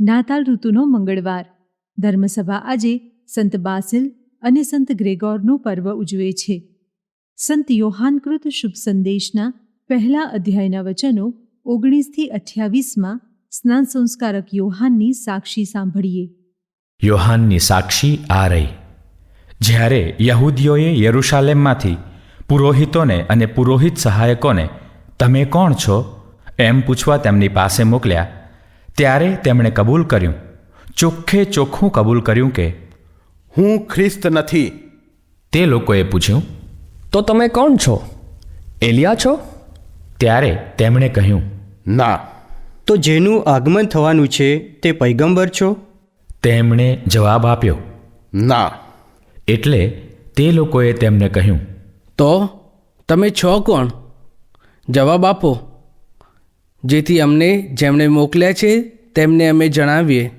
નાતાલ ઋતુનો મંગળવાર. ધર્મસભા આજે સંત બાસિલ અને સંત ગ્રેગોરનું પર્વ ઉજવે છે. સંત યોહાનકૃત શુભ સંદેશના પહેલા અધ્યાયના વચનો ઓગણીસથી અઠ્યાવીસમાં સ્નાન સંસ્કારક યોહાનની સાક્ષી સાંભળીએ. યોહાનની સાક્ષી આ રહી. જ્યારે યહૂદીઓએ યરૂશાલેમમાંથી પુરોહિતોને અને પુરોહિત સહાયકોને તમે કોણ છો? એમ પૂછવા તેમની પાસે મોકલ્યા. ત્યારે તેમણે કબૂલ કર્યું. ચોખ્ખે ચોખ્ખું કબૂલ કર્યું કે હું ખ્રિસ્ત નથી. તે લોકોએ પૂછ્યું તો તમે કોણ છો? એલિયા છો? ત્યારે તેમણે કહ્યું ના. તો જેનું આગમન થવાનું છે તે પૈગંબર છો? તેમણે જવાબ આપ્યો ના. એટલે તે લોકોએ તેમને કહ્યું તો તમે છો કોણ? જવાબ આપો. જેથી અમને જેમણે મોકલ્યા છે તેમને અમે જણાવીએ.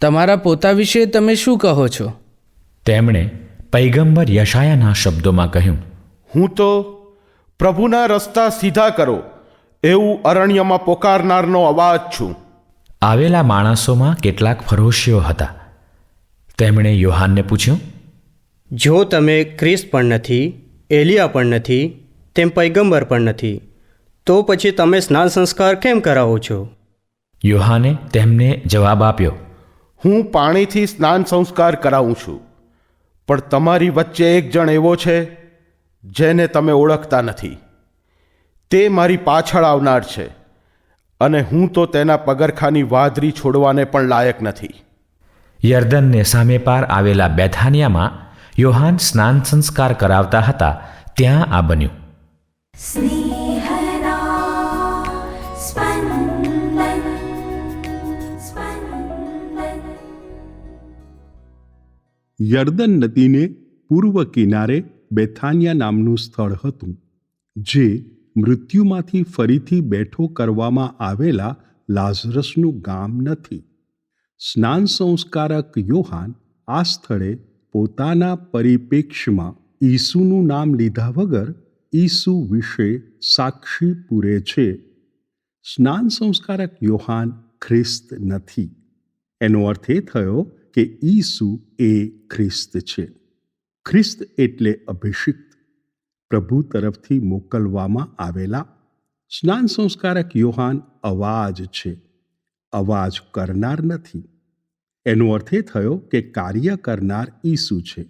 તમારા પોતા વિશે તમે શું કહો છો? તેમણે પૈગંબર યશાયાના શબ્દોમાં કહ્યું હું તો પ્રભુના રસ્તા સીધા કરો એવું અરણ્યમાં પોકારનારનો અવાજ છું. આવેલા માણસોમાં કેટલાક ફરોશીઓ હતા. તેમણે યોહાનને પૂછ્યું જો તમે ક્રિસ પણ નથી એલિયા પણ નથી તેમ પૈગંબર પણ નથી તો પછી તમે સ્નાન સંસ્કાર કેમ કરાવો છો? યોહાને તેમને જવાબ આપ્યો હું પાણીથી સ્નાન સંસ્કાર કરાવું છું. પણ તમારી વચ્ચે એક જણ એવો છે જેને તમે ઓળખતા નથી. તે મારી પાછળ આવનાર છે અને હું તો તેના પગરખાની વાદરી છોડવાને પણ લાયક નથી. યર્દનને સામે પાર આવેલા બેથાનિયામાં યોહાન સ્નાન સંસ્કાર કરાવતા હતા ત્યાં આ બન્યું. યર્દન નદીને પૂર્વ કિનારે બેથાનિયા નામનું સ્થળ હતું, જે મૃત્યુમાંથી ફરીથી બેઠો કરવામાં આવેલા લાઝરસનું ગામ નથી. સ્નાન સંસ્કારક યોહાન આ સ્થળે પોતાના પરિપ્રેક્ષ્યમાં ઈસુનું નામ લીધા વગર ઈસુ વિશે સાક્ષી પૂરે છે. સ્નાન સંસ્કારક યોહાન ખ્રિસ્ત નથી. એનો અર્થ એ થયો કે ઈસુ એ ખ્રિસ્ત છે. ખ્રિસ્ત એટલે અભિષિક્ત. પ્રભુ તરફથી મોકલવામાં આવેલા સ્નાન સંસ્કારક યોહાન અવાજ છે. અવાજ કરનાર નથી. એનો અર્થ એ થયો કે કાર્ય કરનાર ઈસુ છે.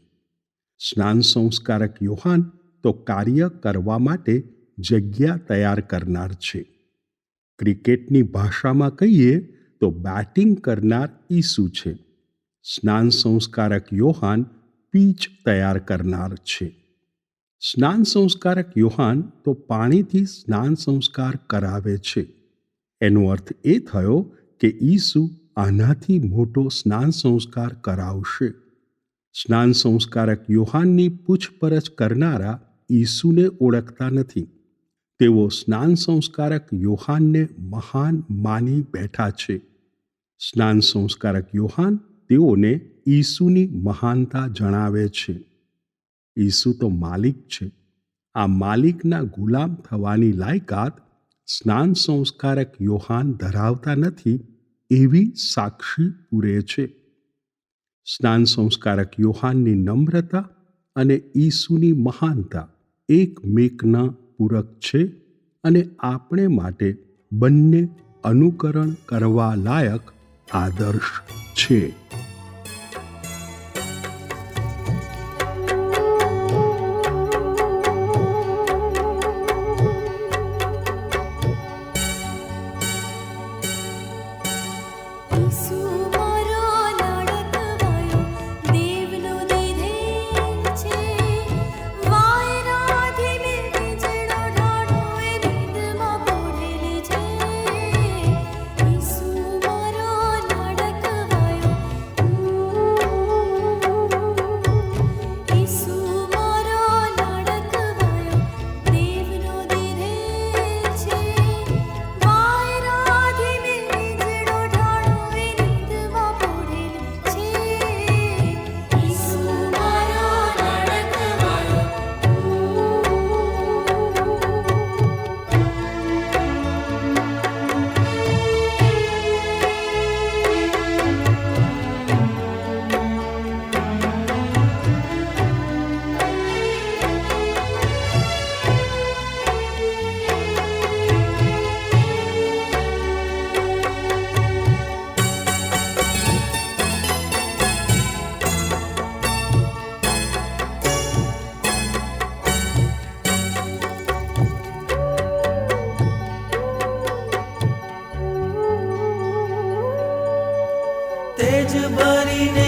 સ્નાન સંસ્કારક યોહાન તો કાર્ય કરવા માટે જગ્યા તૈયાર કરનાર છે. ક્રિકેટની ભાષામાં કહીએ તો બેટિંગ કરનાર ઈસુ છે. સ્નાન સંસ્કારક યોહાન પીચ તૈયાર કરનાર છે. સ્નાન સંસ્કારક યોહાન તો પાણીથી સ્નાન સંસ્કાર કરાવે છે. એનો અર્થ એ થયો કે ઈસુ આનાથી મોટો સ્નાન સંસ્કાર કરાવશે. સ્નાન સંસ્કારક યોહાનની પૂછપરછ કરનારા ઈસુને ઓળખતા નથી. તેઓ સ્નાન સંસ્કારક યોહાનને મહાન માની બેઠા છે. સ્નાન સંસ્કારક યોહાન તેઓને ઈસુની મહાનતા જણાવે છે. ઈસુ તો માલિક છે. આ માલિકના ગુલામ થવાની લાયકાત સ્નાન સંસ્કારક યોહાન ધરાવતા નથી એવી સાક્ષી પૂરે છે. સ્નાન સંસ્કારક યોહાનની નમ્રતા અને ઈસુની મહાનતા એકમેકના પૂરક છે અને આપણે માટે બંને અનુકરણ કરવા લાયક આદર્શ છે. মেজবানি